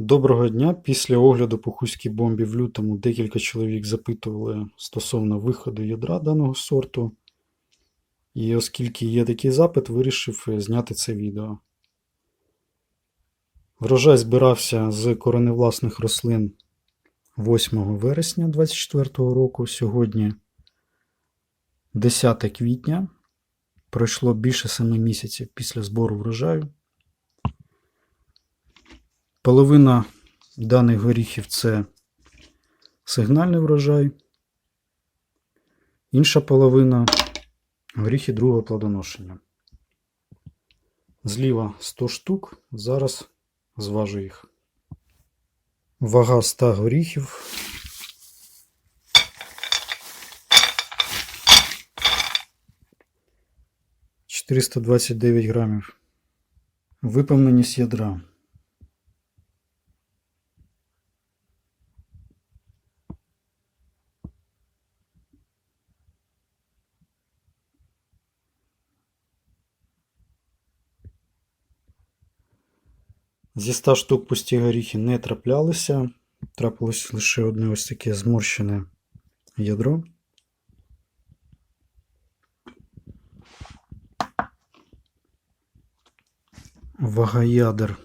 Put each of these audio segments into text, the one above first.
Доброго дня. Після огляду по хуській бомбі в лютому декілька чоловік запитували стосовно виходу ядра даного сорту. І оскільки є такий запит, вирішив зняти це відео. Врожай збирався з кореневласних рослин 8 вересня 2024 року. Сьогодні 10 квітня. Пройшло більше 7 місяців після збору врожаю. Половина даних горіхів це сигнальний врожай. Інша половина горіхи другого плодоношення. Зліва 100 штук. Зараз зважу їх. Вага 100 горіхів. Дев'ять грамів. Виповненість ядра. Зі 100 штук пусті горіхи не траплялися. Трапилось лише одне ось таке зморщене ядро. Вага ядер.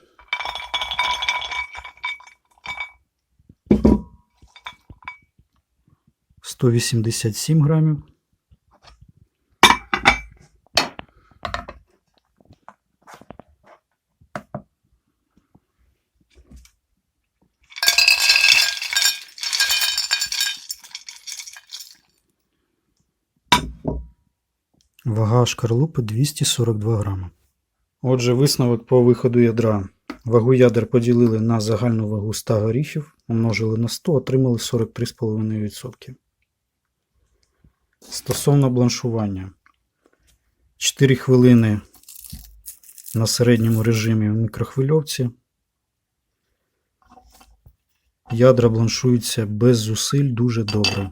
Сто вісімдесят сім грамів. Вага шкарлупи 242 грами. Отже, висновок по виходу ядра. Вагу ядер поділили на загальну вагу 100 горіхів, умножили на 100, отримали 43,5%. Стосовно бланшування. 4 хвилини на середньому режимі в мікрохвильовці. Ядра бланшуються без зусиль дуже добре.